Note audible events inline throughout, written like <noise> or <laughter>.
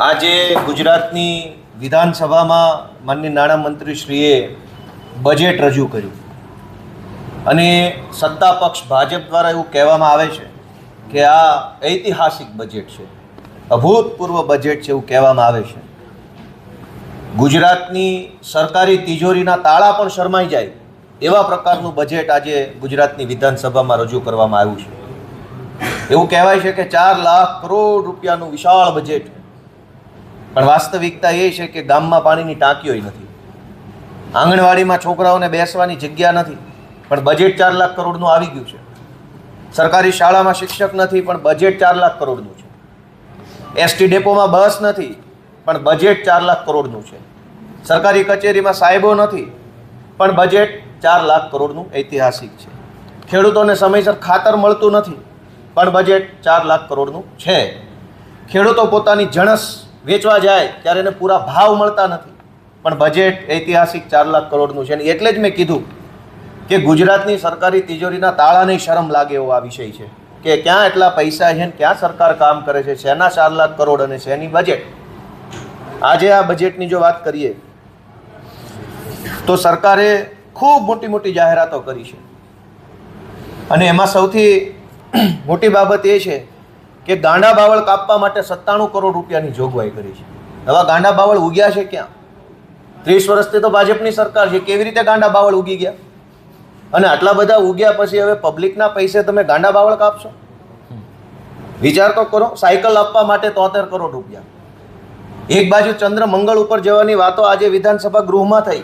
આજે ગુજરાતની વિધાનસભામાં માનનીય નાણામંત્રીશ્રીએ બજેટ રજૂ કર્યું. અને સત્તા પક્ષ ભાજપ દ્વારા એવું કહેવામાં આવે છે કે આ ઐતિહાસિક બજેટ છે. અભૂતપૂર્વ બજેટ છે એવું કહેવામાં આવે છે. ગુજરાતની સરકારી તિજોરીના તાળા પણ શરમાઈ જાય એવા પ્રકારનું બજેટ આજે ગુજરાતની વિધાનસભામાં રજૂ કરવામાં આવ્યું છે. એવું કહેવાય છે કે ચાર લાખ કરોડ રૂપિયાનું વિશાળ બજેટ પણ વાસ્તવિકતા એ છે કે ગામમાં પાણીની ટાંકીઓય નથી. આંગણવાડીમાં છોકરાઓને બેસવાની જગ્યા નથી. પણ બજેટ ચાર લાખ કરોડનું આવી ગયું છે. સરકારી શાળામાં શિક્ષક નથી, પણ બજેટ ચાર લાખ કરોડનું છે. એસટી ડેપોમાં બસ નથી, પણ બજેટ ચાર લાખ કરોડનું છે. સરકારી કચેરીમાં સાહેબો નથી, પણ બજેટ ચાર લાખ કરોડનું ઐતિહાસિક છે. ખેડૂતોને સમયસર ખાતર મળતું નથી. પણ બજેટ ચાર લાખ કરોડનું છે. ખેડૂતો પોતાની જણસ વેચવા જાય ત્યારે એને પૂરા ભાવ મળતા નથી. પણ બજેટ ઐતિહાસિક ચાર લાખ કરોડનું છે અને એટલે જ મેં કીધું કે ગુજરાતની સરકારી તિજોરીના તાળાને શરમ લાગે એવો આ વિષય છે. કે ક્યાં એટલા પૈસા છે ને ક્યાં સરકાર કામ કરે છે, શેના ચાર લાખ કરોડ અને શેની બજેટ આજે આ બજેટની જો વાત કરીએ, તો સરકારે ખૂબ મોટી મોટી જાહેરાતો કરી છે. અને એમાં સૌથી <clears throat> મોટી બાબત એ છે કે ગાંડા બાવળ કાપવા માટે સત્તાણું કરોડ રૂપિયાની જોગવાઈ કરી છે. હવે ગાંડા બાવળ ઉગ્યા છે ક્યાં? ત્રીસ વર્ષથી તો ભાજપની સરકાર છે. કેવી રીતે ગાંડા બાવળ ઉગી ગયા? અને આટલા બધા ઉગ્યા પછી હવે પબ્લિકના પૈસે તમે ગાંડા બાવળ કાપશો? વિચાર તો કરો, સાયકલ આપવા માટે તોતેર કરોડ રૂપિયા. એક બાજુ ચંદ્ર મંગળ ઉપર જવાની વાતો આજે વિધાનસભા ગૃહમાં થઈ.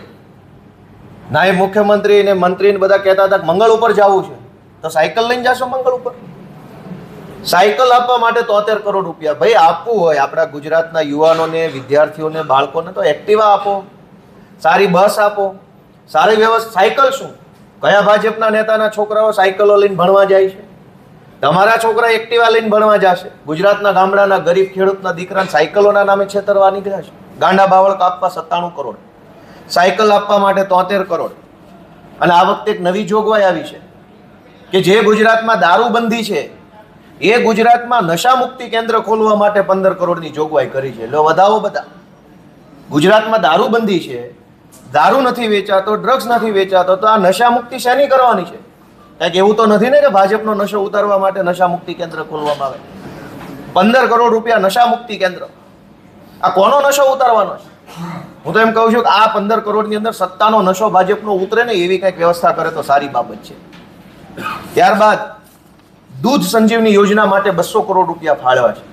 નાયબ મુખ્યમંત્રી ને મંત્રી બધા કહેતા હતા મંગળ ઉપર જવું છે. તો સાયકલ લઈને જાશો મંગળ ઉપર? સાયકલ આપવા માટે તોતેર કરોડ રૂપિયા. ભાઈ, આપવું હોય. આપણા ગુજરાતના યુવાનોને, વિદ્યાર્થીઓને, બાળકોને તો એક્ટિવા આપો. સારી બસ આપો. સારી વ્યવસ્થા. સાયકલ શું? કયા ભાજપના નેતાના છોકરાઓ સાયકલો લઈને ભણવા જાય છે? તમારા છોકરા એક્ટિવા લઈને ભણવા જશે. ગુજરાતના ગામડાના ગરીબ ખેડૂતના દીકરાને સાયકલોના નામે છેતરવા નીકળ્યા છે. ગાંડા બાવળ કાપવા સત્તાણું કરોડ. સાયકલ આપવા માટે તોતેર કરોડ. અને આ વખતે એક નવી જોગવાઈ આવી છે. કે જે ગુજરાતમાં દારૂબંધી છે, એ ગુજરાતમાં નશા મુક્તિ કેન્દ્ર ખોલવા માટે પંદર કરોડની જોગવાઈ કરી છે. એટલે વધાવો બધા. ગુજરાતમાં દારૂબંધી છે, દારૂ નથી વેચાતો ડ્રગ્સ નથી વેચાતો, તો આ નશા મુક્તિ શેની કરવાની છે? કાંઈક એવું તો નથી ને કે ભાજપનો નશો ઉતારવા માટે નશા મુક્તિ કેન્દ્ર ખોલવામાં આવે? પંદર કરોડ રૂપિયા નશા મુક્તિ કેન્દ્ર. આ કોનો નશો ઉતારવાનો છે? હું તો એમ કહું છું કે આ પંદર કરોડની અંદર સત્તાનો નશો ભાજપનો ઉતરે ને એવી કંઈક વ્યવસ્થા કરે તો સારી બાબત છે. ત્યારબાદ દૂધ સંજીવની યોજના માટે બસો કરોડ રૂપિયા ફાળવા છે.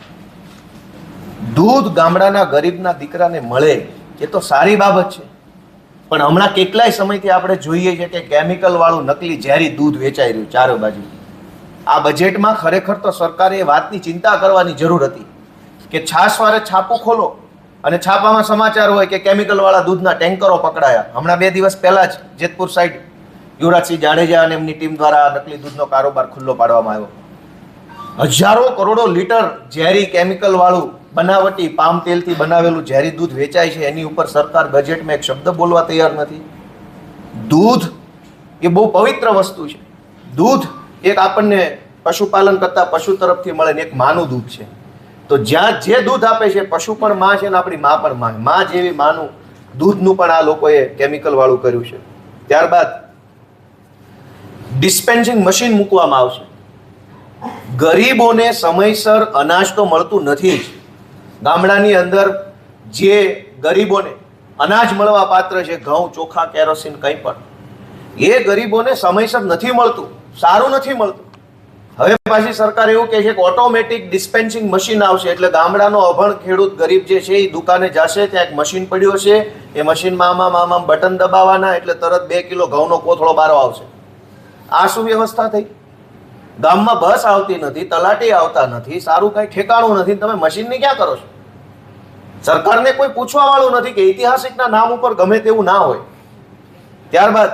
દૂધ ગામડાના ગરીબના દીકરાને મળે એ તો સારી બાબત છે. પણ હમણાં કેટલાય સમયથી આપણે જોઈએ છે કે કેમિકલ વાળું નકલી ઝેરી દૂધ વેચાઈ રહ્યું ચારે બાજુ. આ બજેટમાં ખરેખર તો સરકારે એ વાતની ચિંતા કરવાની જરૂર હતી કે છાશવારે છાપું ખોલો અને છાપામાં સમાચાર હોય કે કેમિકલવાળા દૂધના ટેન્કરો પકડાયા. હમણાં બે દિવસ પહેલાં જ જેતપુર સાઈડ યુવરાજસિંહ જાડેજા અને એમની ટીમ દ્વારા નકલી દૂધનો કારોબાર ખુલ્લો પાડવામાં આવ્યો. હજારો કરોડો લીટર ઝેરી કેમિકલ વાળું બનાવટી પામ તેલથી બનાવેલું ઝેરી દૂધ વેચાય છે. એની ઉપર સરકાર બજેટમાં એક શબ્દ બોલવા તૈયાર નથી. દૂધ એ બહુ પવિત્ર વસ્તુ છે. દૂધ એક આપણને પશુપાલન કરતા પશુ તરફથી મળે ને એક માનું દૂધ છે. તો જ્યાં જે દૂધ આપે છે, પશુ પણ માં છે ને આપણી માં પણ માં. માં જેવી માનું દૂધનું પણ આ લોકોએ કેમિકલ વાળું કર્યું છે. ત્યારબાદ ડિસ્પેન્સિંગ મશીન મૂકવામાં આવશે. ગરીબોને સમયસર અનાજ તો મળતું નથી જ. ગામડાની અંદર જે ગરીબોને અનાજ મળવા પાત્ર છે, ઘઉં, ચોખા, કેરોસીન, કંઈ પણ, એ ગરીબોને સમયસર નથી મળતું, સારું નથી મળતું. હવે પાછી સરકાર એવું કહે છે કે ઓટોમેટિક ડિસ્પેન્સિંગ મશીન આવશે, એટલે ગામડાનો અભણ ખેડૂત ગરીબ જે છે, એ દુકાને જશે, ત્યાં એક મશીન પડ્યો છે એ મશીનમાં આમાં આમાં બટન દબાવવાના એટલે તરત બે કિલો ઘઉંનો કોથળો બારો આવશે. આ શું વ્યવસ્થા થઈ? ગામમાં બસ આવતી નથી, તલાટી આવતા નથી, સારું કઈ ઠેકાણું નથી, તમે મશીનની ક્યાં કરો છો? સરકારને કોઈ પૂછવા વાળું નથી કે ઐતિહાસિકના નામ ઉપર ગમે તેવું ના હોય. ત્યારબાદ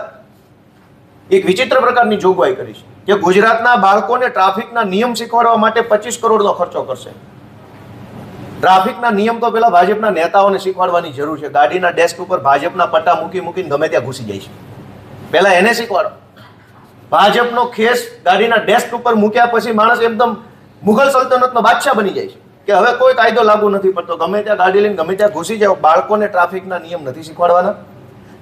એક વિચિત્ર પ્રકારની જોગવાઈ કરી છે કે ગુજરાતના બાળકોને ટ્રાફિકના નિયમ શીખવાડવા માટે પચીસ કરોડનો ખર્ચો કરશે. ટ્રાફિકના નિયમ તો પેલા ભાજપના નેતાઓને શીખવાડવાની જરૂર છે. ગાડીના ડેસ્ક ઉપર ભાજપના પટ્ટા મૂકી મૂકીને ગમે ત્યાં ઘૂસી જાય છે. પહેલાં એને શીખવાડો. ભાજપનો ખેસ ગાડીના ડેસ્ક ઉપર મૂક્યા પછી માણસ એકદમ મુઘલ સલ્તનતનો બાદશાહ બની જાય છે. કે હવે કોઈ કાયદો લાગુ નથી પડતો. ગમે ત્યાં ગાડી લઈને, ગમે ત્યાં ઘૂસી જાઓ, બાળકોને ટ્રાફિકના નિયમ નથી શીખવાડવાના.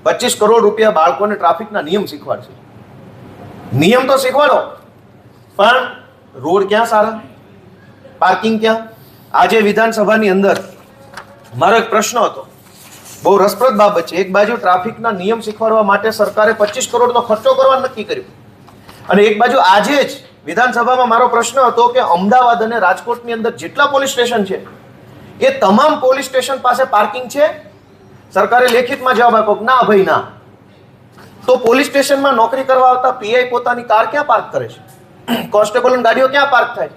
પચીસ કરોડ રૂપિયા બાળકોને ટ્રાફિકના નિયમ શીખવાડશે. નિયમ તો શીખવાડો, પણ રોડ ક્યાં સારા? પાર્કિંગ ક્યાં? આજે વિધાનસભાની અંદર મારો એક પ્રશ્ન હતો. બહુ રસપ્રદ બાબત છે. એક બાજુ ટ્રાફિકના નિયમ શીખવાડવા માટે સરકારે પચીસ કરોડનો ખર્ચો કરવા નક્કી કર્યું. અને એક બાજુ આજે જ વિધાનસભામાં મારો પ્રશ્ન હતો કે અમદાવાદ અને રાજકોટની અંદર જેટલા પોલીસ સ્ટેશન છે, એ તમામ પોલીસ સ્ટેશન પાસે પાર્કિંગ છે? સરકારે લેખિતમાં જવાબ આપ્યો ના ભાઈ, ના. તો પોલીસ સ્ટેશનમાં નોકરી કરવા આવતા પીઆઈ પોતાની કાર ક્યાં પાર્ક કરે છે? કોન્સ્ટેબલની ગાડીઓ ક્યાં પાર્ક થાય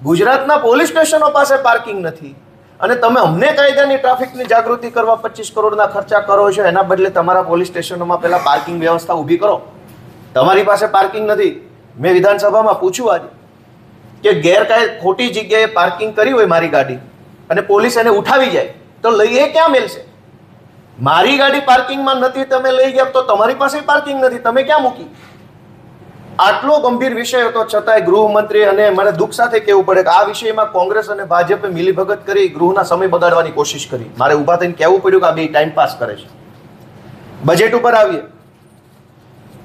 ગુજરાતના પોલીસ સ્ટેશનો પાસે પાર્કિંગ નથી. અને તમે અમને કાયદાની ટ્રાફિકની જાગૃતિ કરવા પચીસ કરોડના ખર્ચા કરો છો, એના બદલે તમારા પોલીસ સ્ટેશનોમાં પહેલાં પાર્કિંગ વ્યવસ્થા ઊભી કરો. તમારી પાસે પાર્કિંગ નથી. મેં વિધાનસભામાં પૂછ્યું આજે કે ગેરકાયદ ખોટી જગ્યાએ પાર્કિંગ કરી હોય મારી ગાડી અને પોલીસ એને ઉઠાવી જાય, તો લઈ એ ક્યાં મેલશે? મારી ગાડી પાર્કિંગમાં નથી, તમે લઈ ગયા તો તમારી પાસે પાર્કિંગ નથી, તમે ક્યાં મૂકી? આટલો ગંભીર વિષય હતો, છતાંય ગૃહમંત્રી અને મને દુઃખ સાથે કહેવું પડે કે આ વિષયમાં કોંગ્રેસ અને ભાજપે મિલીભગત કરી ગૃહના સમય બગાડવાની કોશિશ કરી. મારે ઊભા થઈને કહેવું પડ્યું કે આ બે ટાઈમ પાસ કરે છે. બજેટ ઉપર આવીએ.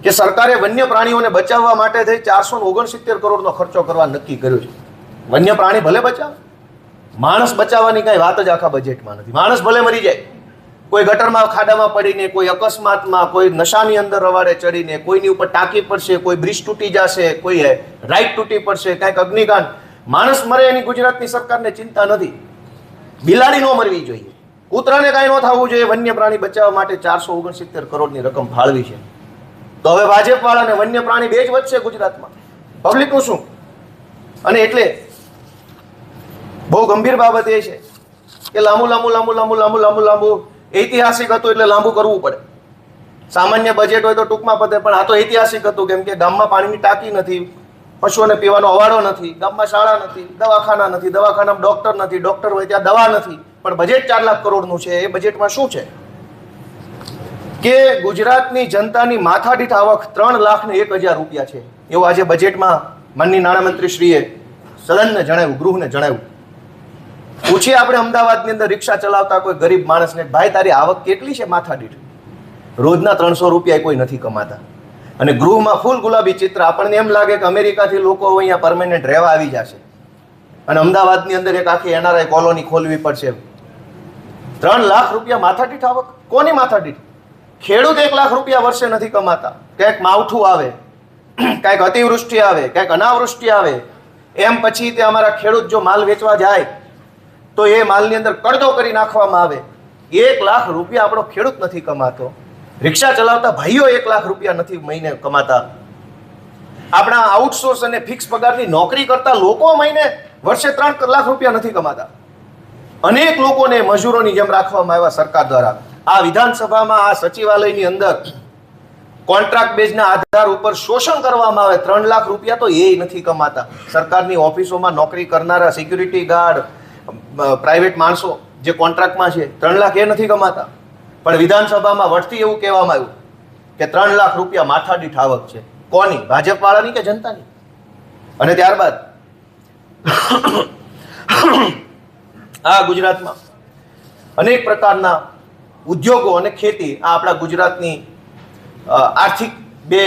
કે સરકારે વન્ય પ્રાણીઓને બચાવવા માટે થઈ ચારસો ઓગણસિત્તેર કરોડનો ખર્ચો કરવા નક્કી કર્યો છે. વન્ય પ્રાણી ભલે બચાવે, માણસ બચાવવાની કાંઈ વાત જ આખા બજેટમાં નથી. માણસ ભલે મરી જાય, કોઈ ગટરમાં, ખાડામાં પડીને, કોઈ અકસ્માતમાં, કોઈ નશાની અંદર રવાડે ચડીને, કોઈની ઉપર ટાંકી પડશે, કોઈ બ્રિજ તૂટી જશે, કોઈ રાઈટ તૂટી પડશે, કાંઈક અગ્નિકાંડ. માણસ મરે એની ગુજરાતની સરકારને ચિંતા નથી. બિલાડી ન મરવી જોઈએ. કૂતરાને કાંઈ ન થવું જોઈએ. વન્ય પ્રાણી બચાવવા માટે ચારસો ઓગણસિત્તેર કરોડની રકમ ફાળવી છે. તો હવે ભાજપ વાળા અને વન્ય પ્રાણી બે જ વધશે ગુજરાતમાં. પબ્લિકનું શું? અને એટલે બહુ ગંભીર બાબત એ છે કે લાંબુ લાંબુ લાંબુ લાંબુ લાંબુ લાંબુ લાંબુ ઐતિહાસિક હતું એટલે લાંબુ કરવું પડે. સામાન્ય બજેટ હોય તો ટૂંકમાં પતે, પણ આ તો ઐતિહાસિક હતું, કેમ કે ગામમાં પાણીની ટાંકી નથી, પશુઓને પીવાનો અવાડો નથી, ગામમાં શાળા નથી, દવાખાના નથી, દવાખાનામાં ડોક્ટર નથી ડોક્ટર હોય ત્યાં દવા નથી, પણ બજેટ ચાર લાખ કરોડનું છે, એ બજેટમાં શું છે? કે ગુજરાતની જનતાની માથાદીઠ આવક ત્રણ લાખ ને એક હજાર રૂપિયા છે. એવું આજે બજેટમાં માનની નાણામંત્રી શ્રીએ સદનને જણાવ્યું, ગૃહને જણાવ્યું. પૂછીએ આપણે અમદાવાદની અંદર રિક્ષા ચલાવતા કોઈ ગરીબ માણસને, ભાઈ, તારી આવક કેટલી છે માથાદીઠ? રોજના ત્રણસો રૂપિયા કોઈ નથી કમાતા. અને ગૃહમાં ફૂલ ગુલાબી ચિત્ર. આપણને એમ લાગે કે અમેરિકાથી લોકો અહીંયા પરમેનન્ટ રહેવા આવી જશે. અને અમદાવાદની અંદર એક આખી એનઆરઆઈ કોલોની ખોલવી પડશે. ત્રણ લાખ રૂપિયા માથાદીઠ આવક? કોની માથાદીઠ? ખેડૂત એક લાખ રૂપિયા વર્ષે નથી કમાતા. ક્યાંક માવઠું આવે કાંઈક અતિવૃષ્ટિ આવે કાંઈક અનાવૃષ્ટિ આવે. એમ પછી તે અમારા ખેડૂત જો માલ વેચવા જાય, તો એ માલની અંદર કડદો કરી નાખવામાં આવે. એક લાખ રૂપિયા આપણો ખેડૂત નથી કમાતો. રિક્ષા ચલાવતા ભાઈઓ એક લાખ રૂપિયા નથી મહિને કમાતા. આપણા આઉટસોર્સ અને ફિક્સ પગારની નોકરી કરતા લોકો મહિને વર્ષે ત્રણ લાખ રૂપિયા નથી કમાતા. અનેક લોકોને મજૂરોની જેમ રાખવામાં આવ્યા સરકાર દ્વારા. આ વિધાનસભામાં આ સચિવાલયની અંદર કોન્ટ્રાક્ટ બેઝના આધાર ઉપર શોષણ કરવામાં આવે, ત્રણ લાખ રૂપિયા તો એ નથી કમાતા. સરકારની ઓફિસોમાં નોકરી કરનારા સિક્યુરિટી ગાર્ડ પ્રાઇવેટ માણસો જે કોન્ટ્રાક્ટમાં છે, ત્રણ લાખ એ નથી કમાતા. પણ વિધાનસભામાં વળતી એવું કહેવામાં આવ્યું કે ત્રણ લાખ રૂપિયા માથાદીઠ આવક છે. કોની? ભાજપવાળાની કે જનતાની? અને ત્યારબાદ આ ગુજરાતમાં અનેક પ્રકારના ઉદ્યોગો અને ખેતી આ આપણા ગુજરાતની આર્થિક બે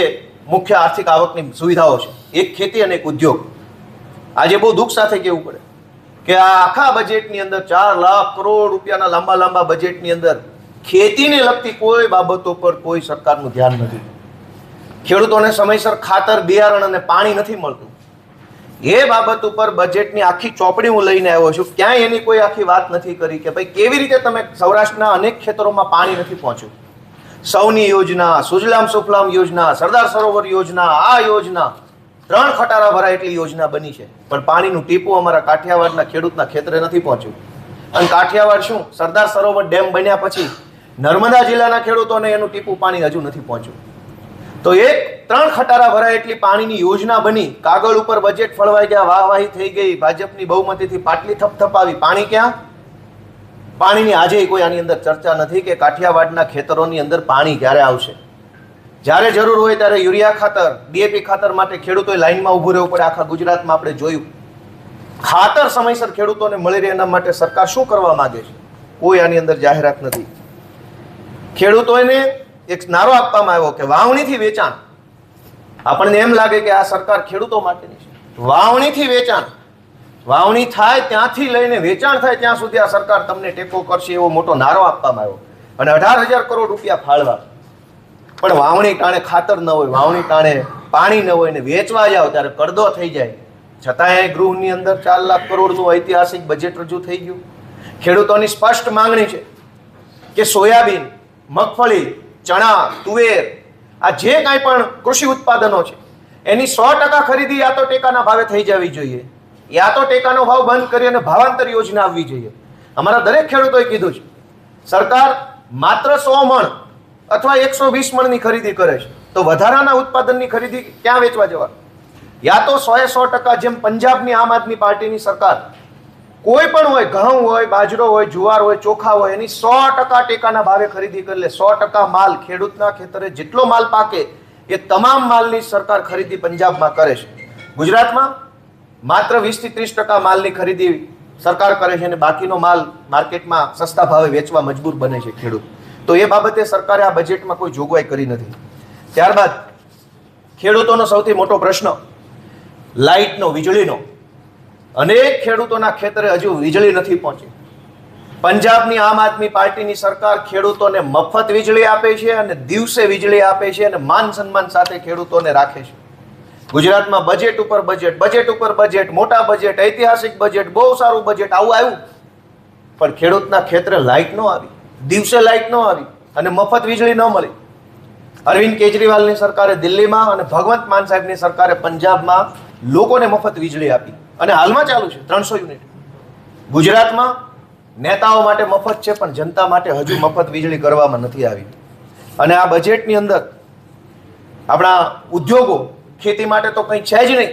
મુખ્ય આર્થિક આવકની સુવિધાઓ છે. એક ખેતી અને એક ઉદ્યોગ. આજે બહુ દુઃખ સાથે કહેવું પડે કે આ આખા બજેટની અંદર ચાર લાખ કરોડ રૂપિયાના લાંબા લાંબા બજેટની અંદર ખેતીને લગતી કોઈ બાબતો પર કોઈ સરકારનું ધ્યાન નથી. ખેડૂતોને સમયસર ખાતર, બિયારણ અને પાણી નથી મળતું. એ બાબત ઉપર બજેટની આખી ચોપડી હું લઈને આવ્યો છું. ક્યાંય એની કોઈ આખી વાત નથી કરી કે ભાઈ કેવી રીતે તમે સૌરાષ્ટ્રના અનેક ખેતરોમાં પાણી નથી પહોંચ્યું? સૌની યોજના, સુજલામ સુફલામ યોજના, સરદાર સરોવર યોજના, આ યોજના, ત્રણ ખટારા ભરાય એટલી યોજના બની છે. પણ પાણીનું ટીપું અમારા કાઠિયાવાડના ખેડૂતના ખેતરે નથી પહોંચ્યું. અને કાઠિયાવાડ શું? સરદાર સરોવર ડેમ બન્યા પછી નર્મદા જિલ્લાના ખેડૂતોને એનું ટીપું પાણી હજુ નથી પહોંચ્યું. તો એક, ત્રણ ખટારા ભરાય એટલી પાણીની યોજના બની. કાગળ ઉપર બજેટ ફળવાઈ ગયા, વાહવાહી થઈ ગઈ. ભાજપની બહુમતીથી પાટલી થપથપાવી. પાણી ક્યાં? પાણીની આજે કોઈ આની અંદર ચર્ચા નથી કે કાઠિયાવાડના ખેતરોની અંદર પાણી ક્યારે આવશે. જ્યારે જરૂર હોય ત્યારે યુરિયા ખાતર, ડીએપી ખાતર માટે ખેડૂતોએ લાઈનમાં ઊભું રહેવું પડે. આખા ગુજરાતમાં આપણે જોયું. ખાતર સમયસર ખેડૂતોને મળી રહે એના માટે સરકાર શું કરવા માંગે છે? કોઈ આની અંદર જાહેરાત નથી. ખેડૂતોને એક નારો આપવામાં આવ્યો કે વાવણીથી વેચાણ. આપણને એમ લાગે કે આ સરકાર ખેડૂતો માટેની છે. વાવણીથી વેચાણ. વાવણી થાય ત્યાંથી લઈને વેચાણ થાય ત્યાં સુધી આ સરકાર તમને ટેકો કરશે એવો મોટો નારો આપવામાં આવ્યો. અને અઢાર હજાર કરોડ રૂપિયા ફાળવા. પણ વાવણી ટાણે ખાતર ન હોય, વાવણી ટાણે પાણી ન હોય ને વેચવા જાઓ ત્યારે કરદો થઈ જાય. છતાંય ગૃહની અંદર ચાર લાખ કરોડનું ઐતિહાસિક બજેટ રજૂ થઈ ગયું. ખેડૂતોની સ્પષ્ટ માંગણી છે કે સોયાબીન, મગફળી ચણા, તુવેર, આ જે કાંઈ પણ કૃષિ ઉત્પાદનો છે, એની સો ટકા ખરીદી યા તો ટેકાના ભાવે થઈ જવી જોઈએ. યા તો ટેકાનો ભાવ બંધ કરી અને ભાવાંતર યોજના આવવી જોઈએ. અમારા દરેક ખેડૂતોએ કીધું છે, સરકાર માત્ર સો મણ અથવા એકસો વીસ મણની ખરીદી કરે છે, તો વધારાના ઉત્પાદનની ખરીદી ક્યાં વેચવા જવા યા તો સો એ સો ટકા જેમ પંજાબની આમ આદમી પાર્ટીની સરકાર કોઈ પણ હોય, ઘઉં હોય, બાજરો હોય, જુવાર હોય, ચોખા હોય, એની સો ટકા ટેકાના ભાવે ખરીદી કરી લે. સો ટકા માલ ખેડૂતના ખેતરે જેટલો માલ પાકે, એ તમામ માલની સરકાર ખરીદી પંજાબમાં કરે છે. ગુજરાતમાં માત્ર વીસથી ત્રીસ ટકા માલની ખરીદી સરકાર કરે છે અને બાકીનો માલ માર્કેટમાં સસ્તા ભાવે વેચવા મજબૂર બને છે ખેડૂત. તો એ બાબતે સરકારે આ બજેટમાં કોઈ જોગવાઈ કરી નથી. ત્યારબાદ ખેડૂતોનો સૌથી મોટો પ્રશ્ન, લાઇટનો, વીજળીનો. અનેક ખેડૂતોના ખેતરે હજુ વીજળી નથી પહોંચી. પંજાબની આમ આદમી પાર્ટીની સરકાર ખેડૂતોને મફત વીજળી આપે છે અને દિવસે વીજળી આપે છે અને માન સન્માન સાથે ખેડૂતોને રાખે છે. ગુજરાતમાં બજેટ ઉપર બજેટ બજેટ ઉપર બજેટ મોટા બજેટ ઐતિહાસિક બજેટ બહુ સારું બજેટ આવું આવ્યું. પણ ખેડૂતના ખેતરે લાઇટ ન આવી. દિવસે લાઇટ ન આવી અને મફત વીજળી ન મળી. અરવિંદ કેજરીવાલની સરકારે દિલ્હીમાં અને ભગવંત માન સાહેબની સરકારે પંજાબમાં લોકોને મફત વીજળી આપી. અને હાલમાં ચાલુ છે, ત્રણસો યુનિટ. ગુજરાતમાં નેતાઓ માટે મફત છે, પણ જનતા માટે હજુ મફત વીજળી કરવામાં નથી આવી. અને આ બજેટની અંદર આપણા ઉદ્યોગો ખેતી માટે તો કંઈ છે જ નહીં,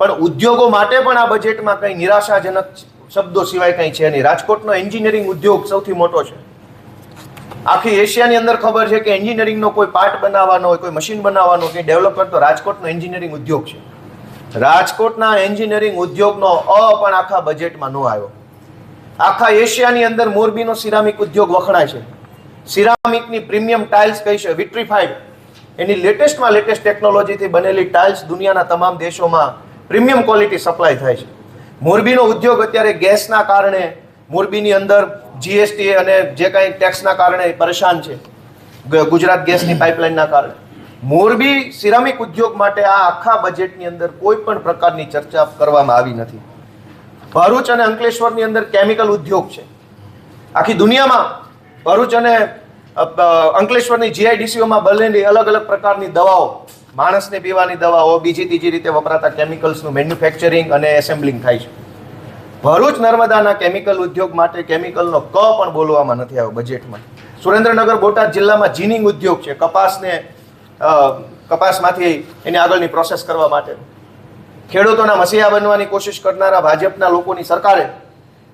પણ ઉદ્યોગો માટે પણ આ બજેટમાં કંઈ નિરાશાજનક શબ્દો સિવાય કંઈ છે નહીં. રાજકોટનો એન્જિનિયરિંગ ઉદ્યોગ સૌથી મોટો છે. આખી એશિયાની અંદર ખબર છે કે એન્જિનિયરિંગનો કોઈ પાર્ટ બનાવવાનો હોય, કોઈ મશીન બનાવવાનો કે ડેવલપ કરતો રાજકોટનો એન્જિનિયરિંગ ઉદ્યોગ છે. રાજકોટના એન્જિનિયરિંગ ઉદ્યોગનો અ પણ આખા બજેટમાં ન આવ્યો. આખા એશિયાની અંદર મોરબીનો સિરામિક ઉદ્યોગ વખણાય છે. સિરામિકની પ્રીમિયમ ટાઇલ્સ કહી છે? વિટ્રીફાઈડ. એની લેટેસ્ટમાં લેટેસ્ટ ટેકનોલોજીથી બનેલી ટાઇલ્સ દુનિયાના તમામ દેશોમાં પ્રીમિયમ ક્વોલિટી સપ્લાય થાય છે. મોરબીનો ઉદ્યોગ અત્યારે ગેસના કારણે, મોરબીની અંદર જીએસટી અને જે કાંઈ ટેક્સના કારણે પરેશાન છે. ગુજરાત ગેસની પાઇપલાઇનના કારણે. મોરબી સિરામિક ઉદ્યોગ માટે આ આખા બજેટની અંદર કોઈ પણ પ્રકારની ચર્ચા કરવામાં આવી નથી. ભરૂચ અને અંકલેશ્વરની અંદર કેમિકલ ઉદ્યોગ છે. આખી દુનિયામાં ભરૂચ અને અંકલેશ્વરની જીઆઈડીસીઓમાં બનેલી અલગ અલગ પ્રકારની દવાઓ, માણસને પીવાની દવાઓ, બીજી ત્રીજી રીતે વપરાતા કેમિકલ્સનું મેન્યુફેક્ચરિંગ અને એસેમ્બલિંગ થાય છે. ભરૂચ નર્મદાના કેમિકલ ઉદ્યોગ માટે કેમિકલનો ક પણ બોલવામાં નથી આવ્યો બજેટમાં સુરેન્દ્રનગર બોટાદ જિલ્લામાં જીનિંગ ઉદ્યોગ છે. કપાસને કપાસમાંથી એની આગળની પ્રોસેસ કરવા માટે. ખેડૂતોના મસીહા બનવાની કોશિશ કરનારા ભાજપના લોકોની સરકારે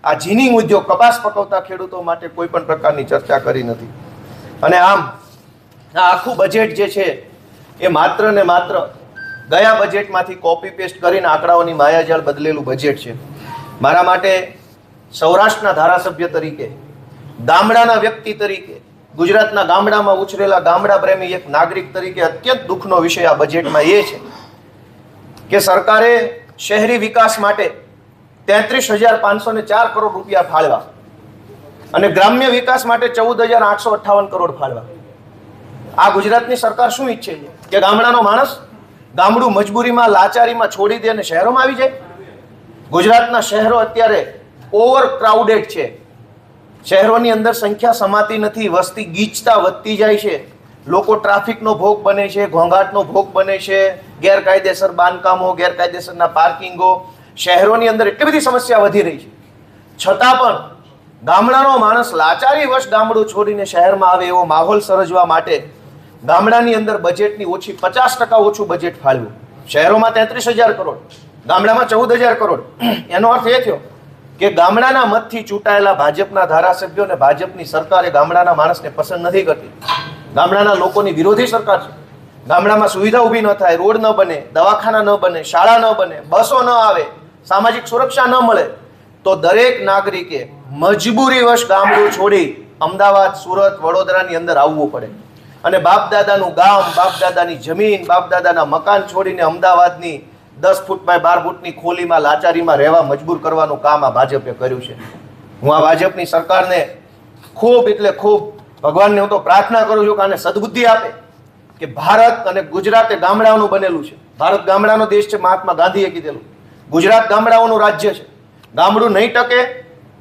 આ જીનિંગ ઉદ્યોગ કપાસ પકવતા ખેડૂતો માટે કોઈ પણ પ્રકારની ચર્ચા કરી નથી. અને આમ, આ આખું બજેટ જે છે, એ માત્ર ને માત્ર ગયા બજેટમાંથી કોપી પેસ્ટ કરીને આંકડાઓની માયાજાળ બદલેલું બજેટ છે. મારા માટે સૌરાષ્ટ્રના ધારાસભ્ય તરીકે ગામડાના વ્યક્તિ તરીકે ગુજરાતના ગામડામાં ઉછરેલા ગામડા પ્રેમી એક નાગરિક તરીકે અત્યંત દુઃખનો વિષય આ બજેટમાં એ છે કે સરકારે શહેરી વિકાસ માટે તેત્રીસ હજાર પાંચસો ને ચાર કરોડ રૂપિયા ફાળવા અને ગ્રામ્ય વિકાસ માટે ચૌદ હજાર આઠસો અઠ્ઠાવન કરોડ ફાળવા આ ગુજરાતની સરકાર શું ઈચ્છે છે? કે ગામડાનો માણસ ગામડું મજબૂરીમાં, લાચારીમાં છોડી દે અને શહેરોમાં આવી જાય? ગુજરાતના શહેરો અત્યારે ઓવર ક્રાઉડેડ છે. શહેરોની અંદર સંખ્યા સમાતી નથી, વસ્તી ગીચતા વધતી જાય છે. લોકો ટ્રાફિકનો ભોગ બને છે, ઘોંઘાટનો ભોગ બને છે, ગેરકાયદેસર બાંધકામો, ગેરકાયદેસરના પાર્કિંગો, શહેરોની અંદર એટલી બધી સમસ્યા વધી રહી છે. છતાં પણ ગામડાનો માણસ લાચારી વશ ગામડું છોડીને શહેરમાં આવે એવો માહોલ સર્જવા માટે ગામડાની અંદર બજેટની ઓછી પચાસ ટકા ઓછું બજેટ ફાળવ્યું શહેરોમાં તેત્રીસ હજાર કરોડ, ગામડામાં ચૌદ હજાર કરોડ. એનો અર્થ એ થયો કે ગામડાના મતથી ચૂંટાયેલા ભાજપના ધારાસભ્યો અને ભાજપની સરકારે ગામડાના માણસને પસંદ નથી કરતી. ગામડાના લોકોની વિરોધી સરકાર છે. ગામડામાં સુવિધા ઊભી ન થાય, રોડ ન બને, દવાખાના ન બને, શાળા ન બને, બસો ન આવે, સામાજિક સુરક્ષા ન મળે, તો દરેક નાગરિકે મજબૂરીવશ ગામડું છોડી અમદાવાદ, સુરત, વડોદરાની અંદર આવવું પડે. અને બાપ દાદાનું ગામ બાપ દાદાની જમીન બાપ દાદાના મકાન છોડીને અમદાવાદની દસ ફૂટ બાય બાર ફૂટની ખોલીમાં, લાચારીમાં રહેવા, મજબૂર કરવાનું કામ આ ભાજપે કર્યું છે. હું આ ભાજપની સરકારને ખૂબ એટલે ખૂબ ભગવાનને હું તો પ્રાર્થના કરું છું કે આને સદબુદ્ધિ આપે કે ભારત અને ગુજરાત એ ગામડાઓનું બનેલું છે. ભારત ગામડાનો દેશ છે, મહાત્મા ગાંધીએ કીધેલું. ગુજરાત ગામડાઓનું રાજ્ય છે. ગામડું નહીં ટકે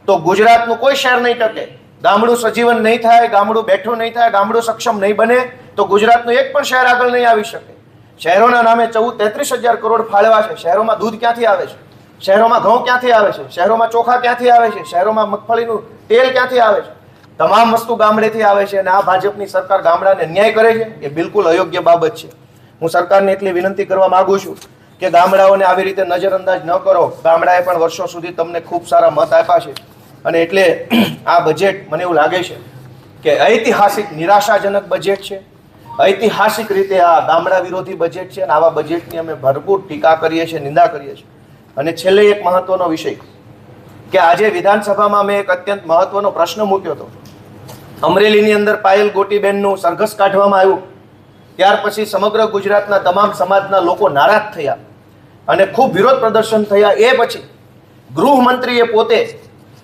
તો ગુજરાતનું કોઈ શહેર નહીં ટકે. ગામડું સજીવન નહીં થાય, ગામડું બેઠું નહીં થાય, ગામડું સક્ષમ નહીં બને તો ગુજરાતનું એક પણ શહેર આગળ નહીં આવી શકે. શહેરોના નામે ચૌદ તેત્રીસ હજાર કરોડ ફાળવા છે. શહેરોમાં દૂધ ક્યાંથી આવે છે? શહેરોમાં ઘઉં ક્યાંથી આવે છે? શહેરોમાં ચોખા ક્યાંથી આવે છે? શહેરોમાં મગફળીનું તેલ ક્યાંથી આવે છે? તમામ વસ્તુ ગામડેથી આવે છે અને આ ભાજપની સરકાર ગામડાને ન્યાય કરે છે? એ બિલકુલ અયોગ્ય બાબત છે. હું સરકારને એટલી વિનંતી કરવા માંગુ છું કે ગામડાઓને આવી રીતે નજરઅંદાજ ન કરો. ગામડાએ પણ વર્ષો સુધી તમને ખૂબ સારા મત આપ્યા છે. અને એટલે આ બજેટ મને એવું લાગે છે કે ઐતિહાસિક નિરાશાજનક બજેટ છે. ઐતિહાસિક રીતે આ ગામડા વિરોધી બજેટ છે અને આવા બજેટની અમે ભરપૂર ટીકા કરીએ છીએ, નિંદા કરીએ છીએ. અને છેલ્લે એક મહત્વનો વિષય કે આજે વિધાનસભામાં મેં એક અત્યંત મહત્વનો પ્રશ્ન મૂક્યો હતો. અમરેલીની અંદર પાયલ ગોટીબેનનું સરઘસ કાઢવામાં આવ્યું. ત્યાર પછી સમગ્ર ગુજરાતના તમામ સમાજના લોકો નારાજ થયા અને ખૂબ વિરોધ પ્રદર્શન થયા. એ પછી ગૃહમંત્રીએ પોતે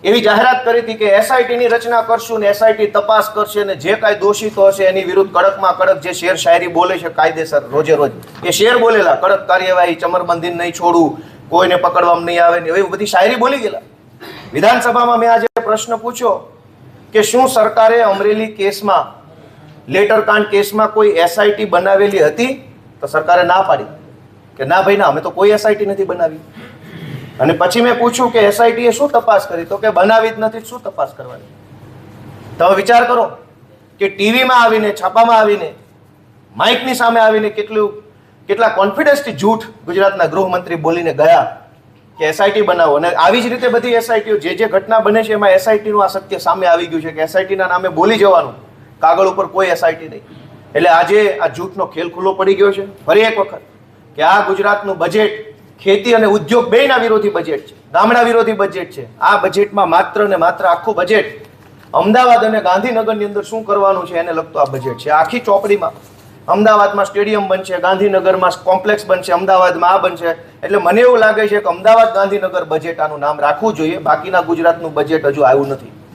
એવી જાહેરાત કરી હતી કે એસઆઈટીની રચના કરશું ને એસઆઈટી તપાસ કરશે ને જે કાંઈ દોષિતો હશે એની વિરુદ્ધ કડકમાં કડક જે શેર શાયરી બોલે છે કાયદેસર રોજે રોજ એ શેર બોલેલા, કડક કાર્યવાહી ચમરબંધી નહીં છોડવું, કોઈને પકડવામાં નહીં આવે ને એવી બધી શાયરી બોલી ગયેલા. વિધાનસભામાં મેં આજે પ્રશ્ન પૂછ્યો કે શું સરકારે અમરેલી કેસમાં લેટરકાંડ કેસમાં કોઈ એસઆઈટી બનાવેલી હતી? તો સરકારે ના પાડી. કે ના ભાઈ ના, અમે તો કોઈ એસઆઈટી નથી બનાવી. અને પછી મેં પૂછ્યું કે એસઆઈટીએ શું તપાસ કરી? તો કે બનાવી જ નથી, શું તપાસ કરવાની? તમે વિચાર કરો કે ટીવીમાં આવીને, છાપામાં આવીને, માઇકની સામે આવીને કેટલું, કેટલા કોન્ફિડન્સથી જૂઠ ગુજરાતના ગૃહમંત્રી બોલીને ગયા કે એસઆઈટી બનાવો. અને આવી જ રીતે બધી એસઆઈટીઓ જે જે ઘટના બને છે એમાં એસઆઈટીનું આ સત્ય સામે આવી ગયું છે કે એસઆઈટીના નામે બોલી જવાનું. કાગળ ઉપર કોઈ એસઆઈટી નહીં. એટલે આજે આ જૂઠનો ખેલ ખુલ્લો પડી ગયો છે. ફરી એક વખત કે આ ગુજરાતનું બજેટ ખેતી અને ઉદ્યોગ બેયના વિરોધી બજેટ છે, ગામડા વિરોધી બજેટ છે. આ બજેટમાં માત્ર ને માત્ર આખું બજેટ અમદાવાદ અને ગાંધીનગરની અંદર શું કરવાનું છે એને લગતું આ બજેટ છે. આખી ચોપડીમાં અમદાવાદમાં સ્ટેડિયમ બનશે, ગાંધીનગરમાં કોમ્પ્લેક્સ બનશે, અમદાવાદમાં આ બનશે. એટલે મને એવું લાગે છે કે અમદાવાદ ગાંધીનગર બજેટ આનું નામ રાખવું જોઈએ, બાકીના ગુજરાતનું બજેટ હજુ આવ્યું નથી.